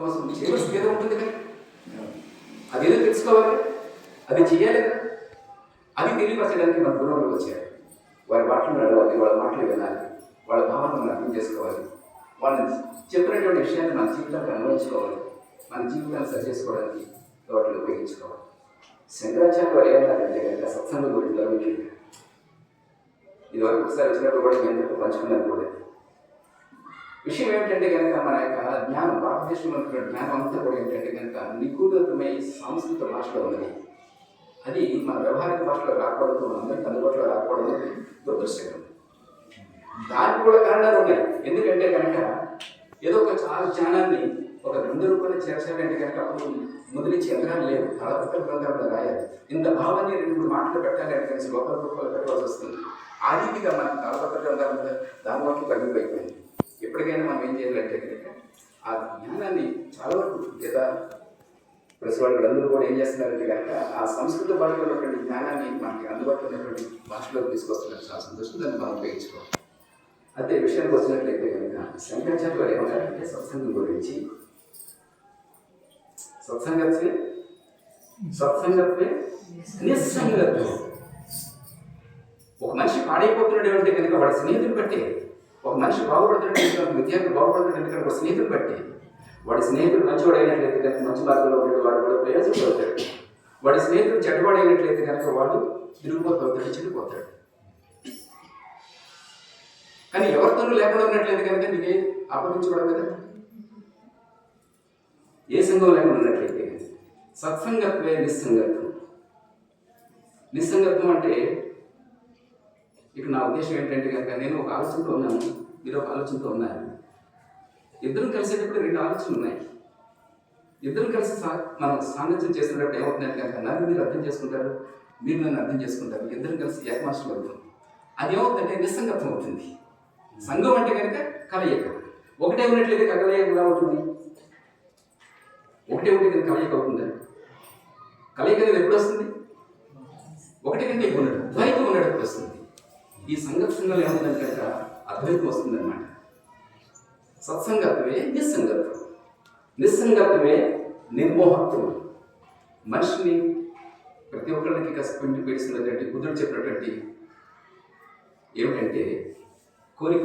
కోసం చేయవలసింది ఏదో ఉంటుంది కదా అదేదో తెలుసుకోవాలి. అది చేయాలి కదా. అది తెలియపరచడానికి మన గురువులు వచ్చారు. వారి మాటలు నడవాలి వాళ్ళ మాటలు వినాలి వాళ్ళ భావనలను అర్థం చేసుకోవాలి. వాళ్ళని చెప్పినటువంటి విషయాన్ని మన జీవితానికి అనుభవించుకోవాలి మన జీవితాన్ని సరి చేసుకోవడానికి వాటిని ఉపయోగించుకోవాలి. శంకరాచార్య వారు ఏమన్నారంటే కనుక సత్సంగం గురించి ఇది వరకు ఒకసారి వచ్చినప్పుడు కూడా మీ పంచుకున్నాను కూడా. విషయం ఏమిటంటే కనుక మన యొక్క జ్ఞానం భారతదేశంలో ఉన్నటువంటి జ్ఞానం అంతా కూడా ఏంటంటే కనుక నిగూఢతమై సంస్కృత భాషలో ఉన్నది. అది మన వ్యవహారిక భాషలో రాకూడదు అందరికి అందుబాటులో రాకూడదు దురదృష్టకరం. దానికి కూడా కారణాలు ఉన్నాయి. ఎందుకంటే కనుక ఏదో ఒక చాలా జ్ఞానాన్ని ఒక రెండు రూపాయలు చేర్చాలంటే కనుక అప్పుడు ముదిరించి యంత్రాలు లేవు తలపక్కల గ్రంథాలు రాయాలి. ఇంత భావాన్ని రెండు మూడు మాటలు పెట్టాలంటే కనుక లోపల రూపాయలు పెట్టవలసి వస్తుంది. ఆ రీతిగా మనకి తలపక్కల గ్రంథాల మీద దానిలోకి తగ్గిపోయిపోయింది ఎప్పటికైనా మనం ఏం చేయాలంటే కనుక ఆ జ్ఞానాన్ని చాలా వరకు లేదా ప్లస్ వాళ్ళందరూ కూడా ఏం చేస్తున్నారంటే కనుక ఆ సంస్కృత భాషలో ఉన్నటువంటి జ్ఞానాన్ని మనకి అందుబాటులో ఉన్నటువంటి భాషలో తీసుకొస్తున్నారు చాలా సంతోషం. దాన్ని మనం ఉపయోగించుకోవాలి. అదే విషయానికి వచ్చినట్లయితే కనుక శంకరాచార్య గారు ఏమన్నారంటే సత్సంగం గురించి. సత్సంగత్వే? సత్సంగత్వే? నిస్సంగత్వం. ఒక మనిషి పాడైపోతున్నాడు అంటే కనుక వాడి స్నేహితుని బట్టి ఒక మనిషి బాగుపడుతున్నాడు విద్యార్థి బాగుపడుతున్నాడు కనుక ఒక స్నేహితుడు బట్టి. వాడి స్నేహితుడు మంచివాడు అయినట్లయితే కనుక మంచి మార్గంలో ఉంటాడు వాడు కూడా ప్రయోజనపడతాడు వాడి స్నేహితుడు చెడ్డవాడు అయినట్లయితే కనుక వాడు తిరిగిపోతాడు చెడిపోతాడు. కానీ ఎవరితోనూ లేకుండా ఉన్నట్లయితే కనుక నీకే అపగించబడదు కదా? ఏ సంఘం లేకుండా ఉన్నట్లయితే సత్సంగత్వే నిస్సంగత్వం. నిస్సంగత్వం అంటే ఇక నా ఉద్దేశం ఏంటంటే కనుక నేను ఒక ఆలోచనతో ఉన్నాను. మీరు ఒక ఆలోచనతో ఉన్నారు. ఇద్దరు కలిసేటప్పుడు రెండు ఆలోచనలు ఉన్నాయి. ఇద్దరు కలిసి మనం సాంగత్యం చేసినప్పుడు ఏమవుతుంది కనుక నన్ను మీరు అర్థం చేసుకుంటారు మీరు నన్ను అర్థం చేసుకుంటారు. ఇద్దరు కలిసి ఏకమాస్టర్ అవుతుంది అది ఏమవుతుందంటే నిస్సంగత్వం అవుతుంది. సంఘం అంటే కనుక కలయిక. ఒకటే ఉన్నట్లయితే కలయిక ఎలా అవుతుంది ఒకటే ఉంటే కనుక కలయిక అవుతుందా? కలయిక అనేది ఎప్పుడు వస్తుంది? ఒకటి కంటే ఎక్కువ ఉన్నాడు ద్వైతం ఉండడం వస్తుంది. ఈ సంఘర్షణలో ఏముందంటే అద్వైతం వస్తుందన్నమాట. సత్సంగత్వమే నిస్సంగత్వం. నిస్సంగత్వమే నిర్మోహత్వం. మనిషిని ప్రతి ఒక్కరికి కసిపెట్టి పెడుతున్నటువంటి బుద్ధుడు చెప్పినటువంటి ఏమిటంటే కోరిక.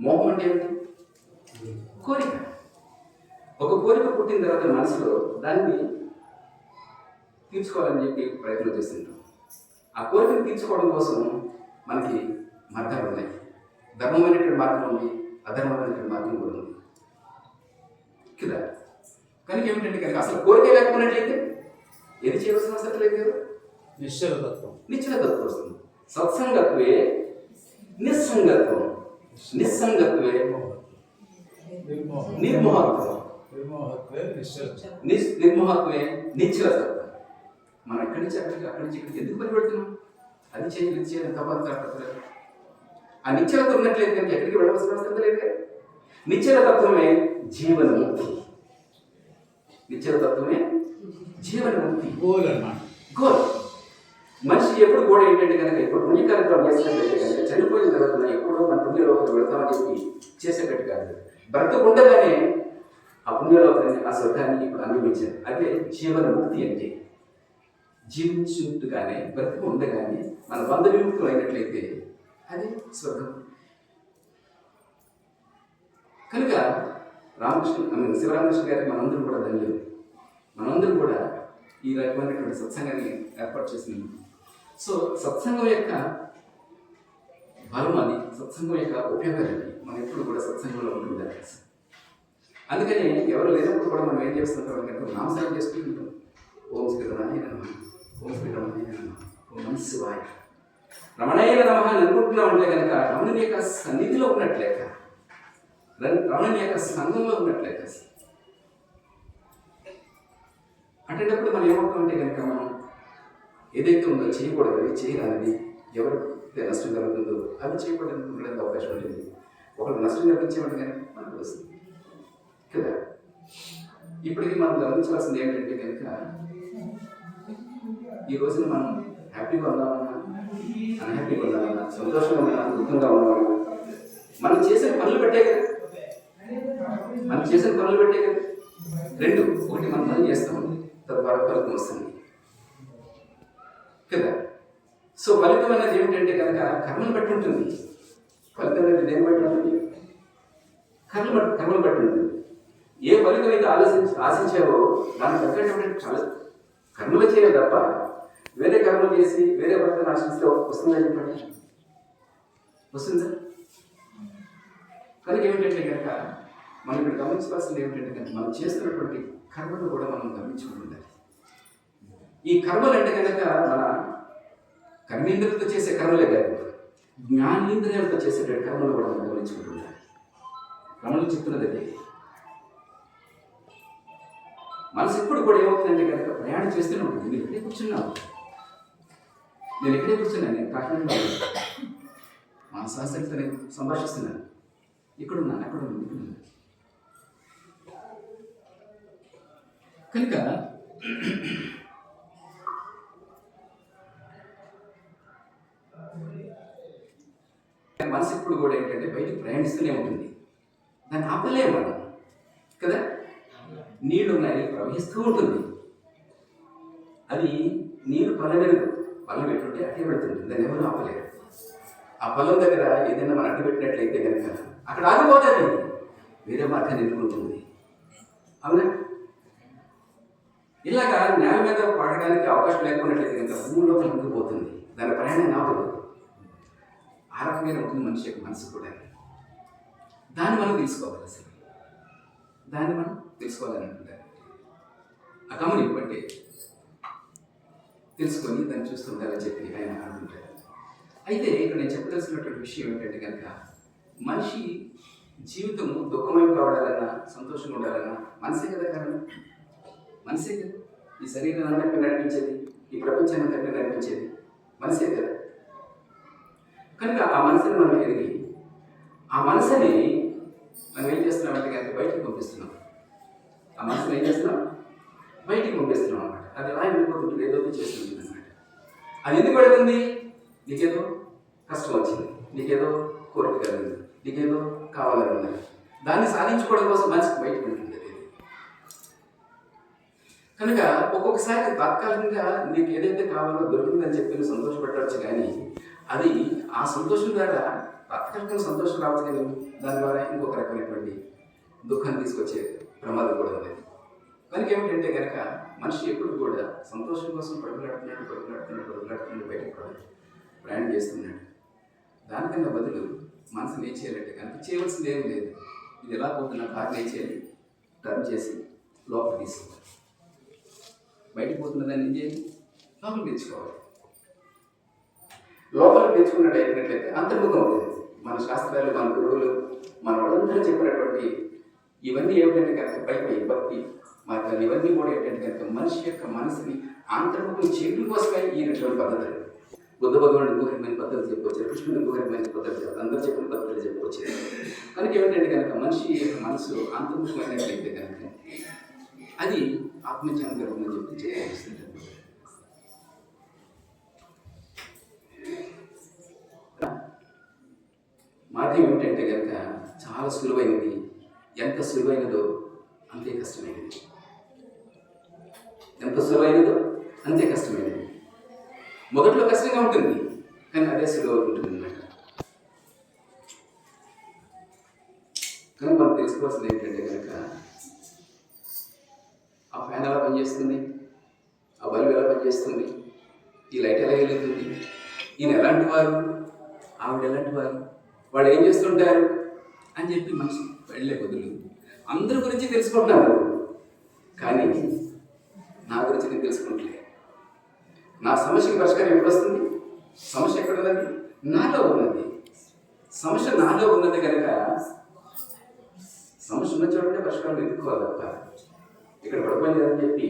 మోహం అంటే ఏమిటి? కోరిక. ఒక కోరిక పుట్టిన తర్వాత మనసులో దాన్ని తీర్చుకోవాలని చెప్పి ప్రయత్నం చేస్తుంటాం. ఆ కోరికను తీర్చుకోవడం కోసం మనకి మార్గాలు ఉన్నాయి ధర్మమైనటువంటి మార్గం ఉంది అధర్మమైనటువంటి మార్గం కూడా ఉంది. కదా కనుక ఏమిటంటే కనుక అసలు కోరిక లేకపోయినట్లయితే ఏది చేయవలసిన అవసరం లేదు కదా? నిశ్చలతత్వం. నిశ్చల తత్వం వస్తుంది. సత్సంగత్వే నిస్సంగత్వం. నిస్సంగత్వే నిర్మోహం నిర్మోహత్వం. నిర్మోహత్వే నిశ్చల నిస్ నిర్మోహత్వే నిశ్చల తత్వం మనం ఎక్కడి నుంచి అక్కడికి అక్కడి నుంచి ఇక్కడికి ఎందుకు పరిపెడుతున్నాం అది చేయాలి ఇది చేయాలి తప్పదు. ఆ నిశ్చలత ఉన్నట్లయితే కనుక ఎక్కడికి వెళ్ళవలసిన అవసరం లేదు కదా. జీవన ముక్తి నిశ్చల తత్వమే జీవన ముక్తి గోల్ అన్నమాట. గోల్. మనిషి ఎప్పుడు కూడా ఏంటంటే కనుక ఇప్పుడు పుణ్య కార్యక్రమం చేసినట్లయితే కనుక చనిపోయిన తర్వాత ఎప్పుడో మన పుణ్యలోకం వెళ్తామని చెప్పి చేసేటట్టు కాదు. బ్రతకుండగానే ఆ పుణ్యలోకాన్ని ఆ స్వర్గాన్ని ఇప్పుడు అనుభవించారు. అదే జీవన ముక్తి అంటే జీవించుగానే బ్రతికి ఉండగానే మన బంధ విముక్తులు అయినట్లయితే అది స్వర్గం. కనుక రామకృష్ణ I mean, శివరామకృష్ణ గారికి మనందరూ కూడా ధన్యులు మనందరూ కూడా ఈ రకమైనటువంటి సత్సంగాన్ని ఏర్పాటు చేసినాము సో సత్సంగం యొక్క బలం అది సత్సంగం యొక్క ఉపయోగాలు అది. మనం ఎప్పుడు కూడా సత్సంగంలో ఉంటుంది అందుకని ఎవరు లేనప్పుడు కూడా మనం ఏం చేస్తుంటాం కనుక నామసారం చేసుకుంటుంటాం ఓం శ్రీ రమణాయ ఓం శ్రీ రమణాయ ఓం నమ శివాయ. రమణయ్య నమ అనుకుంటున్నా ఉంటే కనుక రమణుని యొక్క సన్నిధిలో ఉన్నట్లేక రమణుని యొక్క సంఘంలో ఉన్నట్లేక అంటేటప్పుడు మనం ఏమవుతామంటే కనుక మనం ఏదైతే ఉందో చేయకూడదు అది చేయాలనేది ఎవరికి నష్టం కలుగుతుందో అది చేయకూడదు ఉండడానికి అవకాశం ఉంటుంది. ఒకరికి నష్టం కలిగించేవాడు కానీ మనకు వస్తుంది కదా? ఇప్పటికీ మనం గమనించాల్సింది ఏంటంటే కనుక ఈ రోజున మనం హ్యాపీగా ఉందామని సంతోషంగా ఉన్నా దుఃఖంగా మనం చేసే పనులు పెట్టే కదా. మనం చేసిన పనులు పెట్టే కదా. రెండు ఒకటి మనం పని చేస్తాం తద్వారా ఫలితం వస్తుంది. కదా? సో ఫలితం అనేది ఏమిటంటే కనుక కర్మలు బట్టి ఉంటుంది. ఫలితం అనేది దేని బట్టి ఉంటుంది? కర్మ బట్టి కర్మను బట్టి ఉంటుంది. ఏ ఫలితం అయితే ఆలోచించి ఆశించావో దాన్ని తగ్గటువంటి కర్మలు చేయాలి తప్ప వేరే కర్మలు చేసి వేరే ఫలితాన్ని ఆశిస్తే వస్తుందని చెప్పండి? వస్తుందా? కనుక ఏమిటంటే కనుక మనం ఇక్కడ గమనించవలసింది ఏమిటంటే కనుక మనం చేస్తున్నటువంటి కర్మను కూడా మనం గమనించుకుంటుండాలి ఈ కర్మలు అంటే కనుక మన కర్మేంద్రులతో చేసే కర్మలే కాదు జ్ఞానేంద్రియాలతో చేసేటువంటి కర్మలు కూడా మనం గమనించుకుంటూ ఉండాలి కర్మలు చెప్తున్నది అదే. మనసు ఎప్పుడు కూడా ఏమవుతుందంటే కనుక ప్రయాణం చేస్తూనే ఉంటుంది. నేను ఇక్కడే నేను ఇక్కడే కూర్చున్నాను నేను కాకినాడలో మా శాస్త్రితో నేను సంభాషిస్తున్నాను. ఇక్కడున్నాను అక్కడ ఉన్నాను ఇక్కడ కనుక మనసు ఎప్పుడు కూడా ఏంటంటే బయటికి ప్రయాణిస్తూనే ఉంటుంది. దాన్ని ఆపలేము మనం కదా? నీళ్ళు ఉన్నాయి ప్రవహిస్తూ ఉంటుంది అది నీరు పల్లెలేదు పళ్ళం పెట్టుంటే అట్టే పెడుతుంది దాన్ని ఎవరు ఆపలేరు ఆ పొలం దగ్గర ఏదైనా మనం అడ్డు పెట్టినట్లయితే కనుక అక్కడ ఆగిపోతుంది వేరే మార్గాన్ని ఎన్నుకుంటుంది అవునా? ఇలాగా నేల మీద పడడానికి అవకాశం లేకున్నట్లయితే కనుక భూమిలో ముందుకుపోతుంది దాని ప్రయాణం ఆపదు ఆ రకమైన ఉంటుంది మనిషి యొక్క మనసు కూడా దాన్ని మనం తీసుకోవాలి అసలు. దాన్ని మనం తెలుసుకోవాలని అంటుంటారు ఆ గమని బట్టి తెలుసుకొని దాన్ని చూస్తుండాలని చెప్పి ఆయన అనుకుంటారు. అయితే ఇక్కడ నేను చెప్పదలసినటువంటి విషయం ఏంటంటే కనుక మనిషి జీవితం దుఃఖమై కావడాలన్నా సంతోషంగా ఉండాలన్నా మనసే కదా కారణం. మనసే కదా. ఈ శరీరం అందరికీ నడిపించేది ఈ ప్రపంచాన్ని అందరికీ నడిపించేది మనసే కదా. కనుక ఆ మనసుని మనం ఎదిగి ఆ మనసుని మనం ఏం చేస్తున్నామంటే కనుక బయటికి పంపిస్తున్నాం. ఆ మనసుని ఏం చేస్తున్నాం? బయటికి పంపిస్తున్నాం అనమాట అది అలా వెళ్ళిపోతుంటుంది ఏదో చేస్తుంటుంది అనమాట అది ఎందుకు పెడుతుంది? సాధించుకోవడం కోసం మనిషికి బయటకు ఉంటుంది అది. కనుక ఒక్కొక్కసారి తాత్కాలికంగా నీకు ఏదైతే కావాలో దొరికిందని చెప్పి నువ్వు సంతోషపెట్టవచ్చు కానీ అది ఆ సంతోషం ద్వారా తాత్కాలికంగా సంతోషం రావచ్చు కానీ దాని ద్వారా ఇంకొక రకమైనటువంటి దుఃఖాన్ని తీసుకొచ్చే ప్రమాదం కూడా ఉంది. కనుక ఏమిటంటే కనుక మనిషి ఎప్పుడు కూడా సంతోషం కోసం పడుకులాడుతున్నాడు పడుకులాడుతున్నాడు పడుకులాడుతున్నాడు బయటకు కూడా ప్రయాణం చేస్తున్నాడు. దానికన్నా బదులు మనసుని ఏం చేయాలంటే కనుక చేయవలసింది ఏం లేదు. ఇది ఎలా పోతున్నా కార్ని లేచేది? టర్న్ చేసి లోపల తీసుకోవాలి బయటకు పోతున్న దాన్ని ఏం చేయాలి? లోపల తెచ్చుకోవాలి. లోపల తెచ్చుకున్నట్టు అయినట్లయితే అంతర్ముఖం అవుతుంది. మన శాస్త్రాలు మన గురువులు మన వాళ్ళందరూ చెప్పినటువంటి ఇవన్నీ ఏమిటంటే కనుక పైపై భక్తి మార్గాలు ఇవన్నీ కూడా ఏంటంటే కనుక మనిషి యొక్క మనసుని అంతర్ముఖం చేయడం కోసమే ఈనటువంటి పద్ధతులు. బుద్ధ భగవానుడు గుహరమైన పద్ధతులు చెప్పుకొచ్చారు కృష్ణుడు గుహరమైన పద్ధతులు చెప్పారు అందరూ చెప్పిన పద్ధతులు చెప్పుకొచ్చారు. కనుక ఏమిటంటే కనుక మనిషి యొక్క మనసు అంతర్ముఖమైనట్లయితే కనుక అది ఆత్మజ్ఞానం గర్భమని చెప్పి చెప్పాల్సింది మార్గం ఏమిటంటే కనుక చాలా సులువైనది ఎంత సులువైనదో అంతే కష్టమైనది. ఎంత సులువైనదో అంతే కష్టమైనది. మొదట్లో కష్టంగా ఉంటుంది కానీ అదే సులువు ఉంటుంది అన్నమాట. కానీ మనం తెలుసుకోవాల్సింది ఏంటంటే కనుక ఆ ఫ్యాన్ ఎలా పనిచేస్తుంది? ఆ బల్బ్ ఎలా పనిచేస్తుంది? ఈ లైట్ ఎలా వెలుగుతుంది? ఈయన ఎలాంటి వారు? ఆవిడ ఎలాంటి వారు? వాళ్ళు ఏం చేస్తుంటారు? అని చెప్పి మనిషి వెళ్ళే బదులు అందరి గురించి తెలుసుకుంటున్నారు. కానీ నా గురించి నేను తెలుసుకుంటలే నా సమస్యకి పరిష్కారం ఎప్పుడు వస్తుంది? సమస్య ఎక్కడ ఉన్నది? నాలో ఉన్నది. సమస్య నాలో ఉన్నది కనుక సమస్య ఉన్న చోటే పరిష్కారం ఎదుర్కోవాలి తప్ప ఇక్కడ పడిపోయింది కదని చెప్పి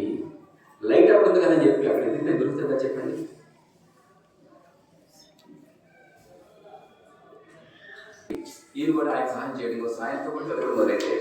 లైట్ అక్కడ ఉంది కదని చెప్పి అక్కడ ఎదిగితే దొరుకుతుందా చెప్పండి? ఇది కూడా ఆయన సహాయం చేయడం కోసం ఆయనతో కూడా మొదలైతే